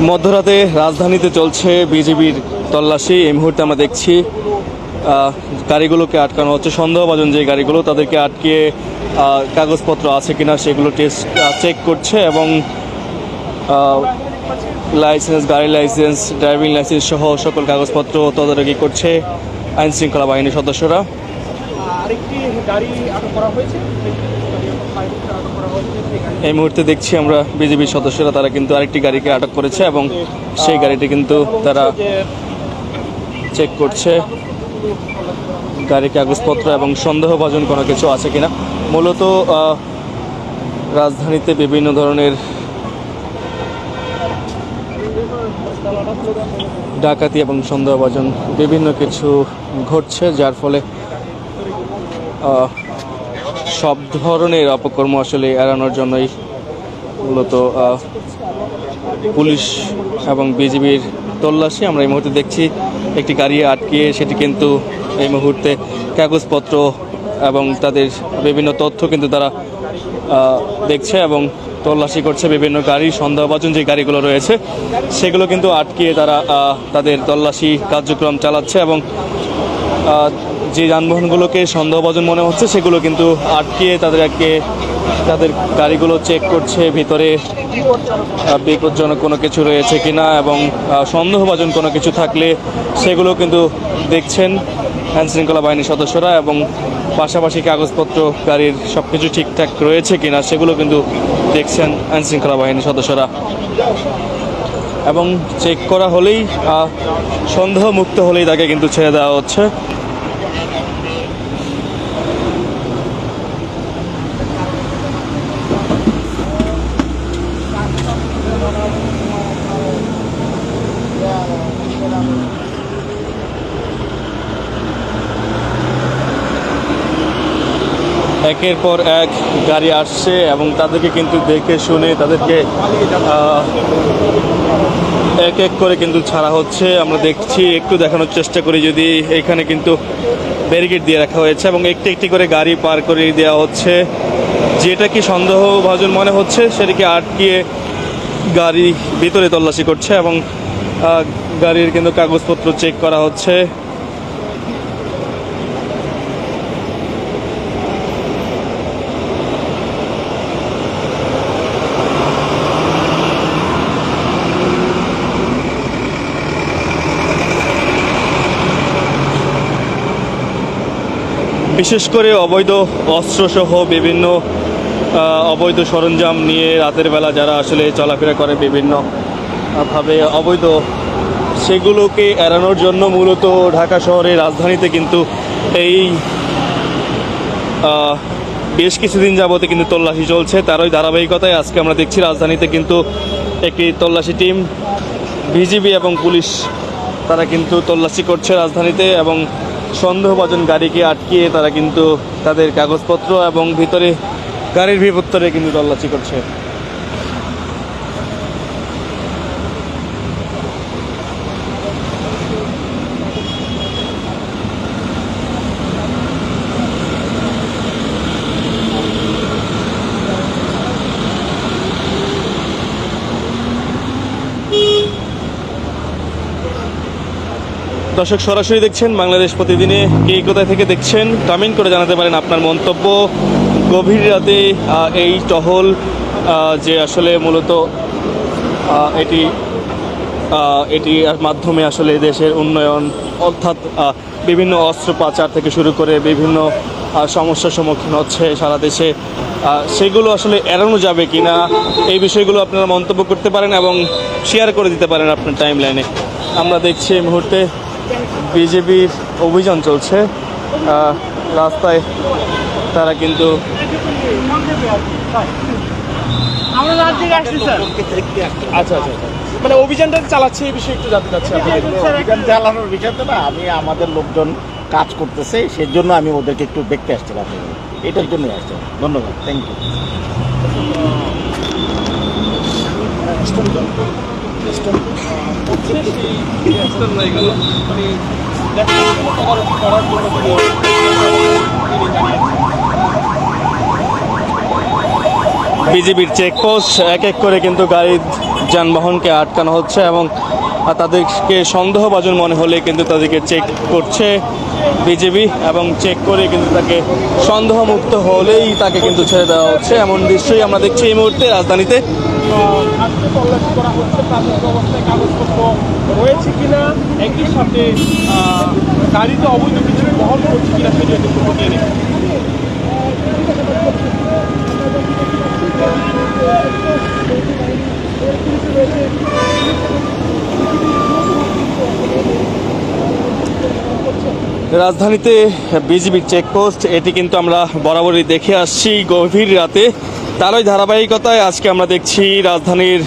মধ্যরাতে রাজধানীতে চলছে বিজেপির তল্লাশি। এই মুহূর্তে আমরা দেখছি গাড়িগুলোকে আটকানো হচ্ছে। সন্দেহভাজন যে গাড়িগুলো তাদেরকে আটকিয়ে আহ, কাগজপত্র আছে কিনা সেগুলো টেস্ট চেক করছে এবং লাইসেন্স গাড়ির লাইসেন্স ড্রাইভিং লাইসেন্স সহ সকল কাগজপত্র তদারকি করছে আইনশৃঙ্খলা বাহিনীর সদস্যরা। আরেকটি গাড়ি আটক করা হয়েছে আটক করা হয়েছে সেই গাড়ি এই মুহূর্তে দেখছি আমরা বিজেপির সদস্যরা, তারা কিন্তু আরেকটি গাড়িকে আটক করেছে এবং সেই গাড়িটি কিন্তু তারা চেক করছে। গাড়ি কাগজপত্র এবং সন্দেহভাজন কোনো কিছু আছে কিনা। মূলত রাজধানীতে বিভিন্ন ধরনের ডাকাতি এবং সন্দেহভাজন বিভিন্ন কিছু ঘটছে, যার ফলে সব ধরনের অপকর্ম আসলে এড়ানোর জন্যই মূলত পুলিশ এবং বিজিবির তল্লাশি আমরা এই মুহূর্তে দেখছি। একটি গাড়ি আটকিয়ে সেটি কিন্তু এই মুহূর্তে কাগজপত্র এবং তাদের বিভিন্ন তথ্য কিন্তু তারা দেখছে এবং তল্লাশি করছে বিভিন্ন গাড়ি, সন্দেহভাজন যে গাড়িগুলো রয়েছে, সেগুলো কিন্তু আটকিয়ে তারা তাদের তল্লাশি কার্যক্রম চালাচ্ছে এবং যে যানবাহনগুলোকে সন্দেহভাজন মনে হচ্ছে, সেগুলো কিন্তু আটকিয়ে তাদেরকে তাদের গাড়িগুলো চেক করছে, ভিতরে বিপজ্জনক কোনো কিছু রয়েছে কিনা এবং সন্দেহভাজন কোনো কিছু থাকলে সেগুলো কিন্তু দেখছেন আইন শৃঙ্খলা বাহিনীর সদস্যরা এবং পাশাপাশি কাগজপত্র, গাড়ির সব কিছু ঠিকঠাক রয়েছে কিনা সেগুলো কিন্তু দেখছেন আইন শৃঙ্খলা বাহিনীর সদস্যরা। এবং চেক করা হলেই সন্দেহ মুক্ত হলেই তাকে কিন্তু ছেড়ে দেওয়া হচ্ছে। একের পর এক গাড়ি আসছে এবং তাদেরকে কিন্তু দেখে শুনে তাদেরকে এক এক করে কিন্তু ছাড়া হচ্ছে। আমরা দেখছি, একটু দেখানোর চেষ্টা করি যদি এখানে কিন্তু ব্যারিকেড দিয়ে রাখা হয়েছে এবং একটি একটি করে গাড়ি পার করে দেওয়া হচ্ছে। যেটা কি সন্দেহভাজন মনে হচ্ছে, সেটিকে আটকিয়ে গাড়ি ভিতরে তল্লাশি করছে এবং গাড়ির কিন্তু কাগজপত্র চেক করা হচ্ছে। বিশেষ করে অবৈধ অস্ত্রসহ বিভিন্ন অবৈধ সরঞ্জাম নিয়ে রাতের বেলা যারা আসলে চলাফেরা করে বিভিন্ন ভাবে অবৈধ, সেগুলোকে এড়ানোর জন্য মূলত ঢাকা শহরের রাজধানীতে কিন্তু এই বেশ কিছুদিন যাবতে কিন্তু তল্লাশি চলছে। তারই ধারাবাহিকতায় আজকে আমরা দেখছি রাজধানীতে কিন্তু একটি তল্লাশি টিম, বিজিবি এবং পুলিশ, তারা কিন্তু তল্লাশি করছে রাজধানীতে এবং সন্দেহভাজন গাড়িকে আটকিয়ে তারা কিন্তু তাদের কাগজপত্র এবং ভিতরে গাড়ির ভিতরে কিন্তু তল্লাশি করছে। দর্শক সরাসরি দেখছেন বাংলাদেশ প্রতিদিনে কে কোথায় থেকে দেখছেন? কমেন্ট করে জানাতে পারেন আপনার মন্তব্য। গভীর রাতে এই টহল যে আসলে মূলত এটি এটির মাধ্যমে আসলে দেশের উন্নয়ন, অর্থাৎ বিভিন্ন অস্ত্র পাচার থেকে শুরু করে বিভিন্ন সমস্যার সম্মুখীন হচ্ছে সারা দেশে। সেগুলো আসলে এড়ানো যাবে কি না এই বিষয়গুলো আপনারা মন্তব্য করতে পারেন এবং শেয়ার করে দিতে পারেন আপনার টাইম লাইনে আমরা দেখছি এই মুহূর্তে বিজেপির অভিযান চলছে। রাস্তায় তারা কিন্তু আচ্ছা আচ্ছা আচ্ছা। মানে অভিযানটা চালাচ্ছে এই বিষয়ে একটু জানতে চাচ্ছি। অভিযান চালানোর বিষয়টা না আমি আমাদের লোকজন কাজ করতেছে সেজন্য আমি ওদেরকে একটু দেখতে আসছিলাম এটার জন্য আসছি। ধন্যবাদ থ্যাংক ইউ বিজিবির চেকপোস্ট এক এক করে কিন্তু গাড়ি যানবাহনকে আটকানো হচ্ছে এবং তাদেরকে সন্দেহভাজন মনে হলে কিন্তু তাদেরকে চেক করছে বিজেপি এবং চেক করে কিন্তু তাকে সন্দেহমুক্ত হলেই তাকে কিন্তু ছেড়ে দেওয়া হচ্ছে। এমন দৃশ্যই আমরা দেখছি এই মুহূর্তে রাজধানীতে। খাদ্য তল্লাশি করা হচ্ছে, প্রাথমিক অবস্থায় কাগজপত্র রয়েছে কিনা, একই সাথে গাড়িতে অবৈধ কিছু বহন করছে কিনা সেটা একটু খতিয়ে রাজধানীতে বিজিবির চেকপোস্ট, এটি কিন্তু আমরা বরাবরই দেখে আসছি গভীর রাতে। তারই ধারাবাহিকতায় আজকে আমরা দেখছি রাজধানীর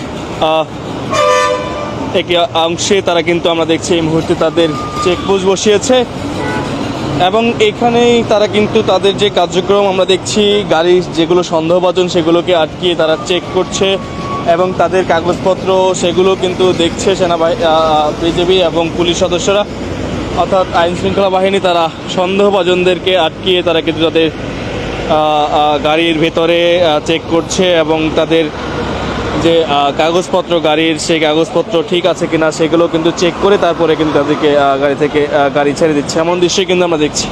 একটি অংশে তারা কিন্তু আমরা দেখছি এই মুহূর্তে তাদের চেকপোস্ট বসিয়েছে। এবং এখানেই তারা কিন্তু তাদের যে কার্যক্রম আমরা দেখছি গাড়ির যেগুলো সন্দেহভাজন সেগুলোকে আটকিয়ে তারা চেক করছে এবং তাদের কাগজপত্র সেগুলো কিন্তু দেখছে সেনাবাহিনী বিজেপি এবং পুলিশ সদস্যরা। অর্থাৎ আইন শৃঙ্খলা বাহিনী তারা সন্দেহভাজনদেরকে আটকিয়ে তারা কিন্তু তাদের গাড়ির ভেতরে চেক করছে এবং তাদের যে কাগজপত্র গাড়ির সেই কাগজপত্র ঠিক আছে কিনা সেগুলো কিন্তু চেক করে তারপরে কিন্তু তাদেরকে গাড়ি থেকে গাড়ি ছেড়ে দিচ্ছে। এমন দৃশ্যই কিন্তু আমরা দেখছি।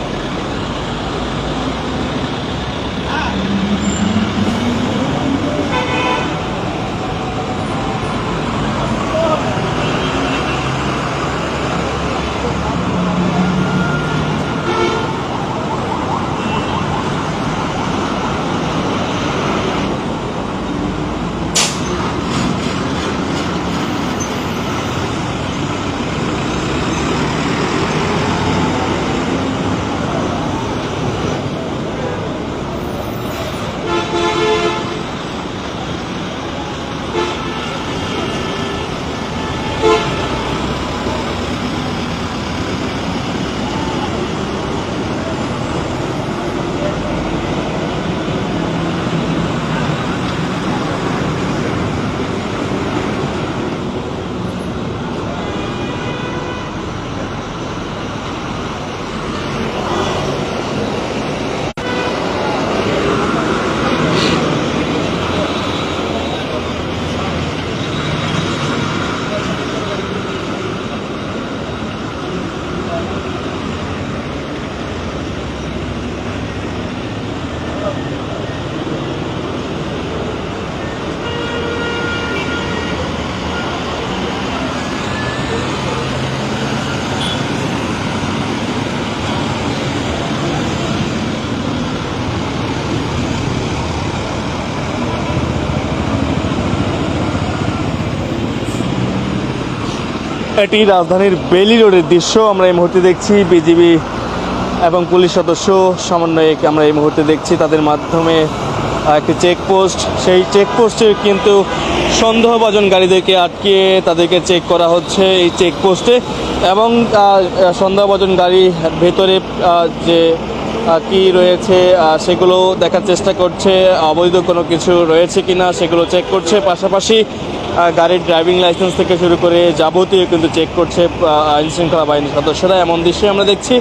এটি রাজধানীর বেলি রোডের দৃশ্য। আমরা এই মুহূর্তে দেখছি বিজিবি এবং পুলিশ সদস্য সমন্বয়ে আমরা এই মুহূর্তে দেখছি। তাদের মাধ্যমে একটি চেকপোস্ট সেই চেকপোস্টে কিন্তু সন্দেহভাজন গাড়িদেরকে আটকিয়ে তাদেরকে চেক করা হচ্ছে এই চেকপোস্টে এবং সন্দেহভাজন গাড়ি ভেতরে যে কি রয়েছে সেগুলো দেখার চেষ্টা করছে। অবৈধ কোনো কিছু রয়েছে কিনা সেগুলো চেক করছে। পাশাপাশি গাড়ির ড্রাইভিং লাইসেন্স থেকে শুরু করে যাবতীয় কিন্তু চেক করছে আইনশৃঙ্খলা আইন বাহিনীর সদস্যরা। এমন দৃশ্যে আমরা দেখছি।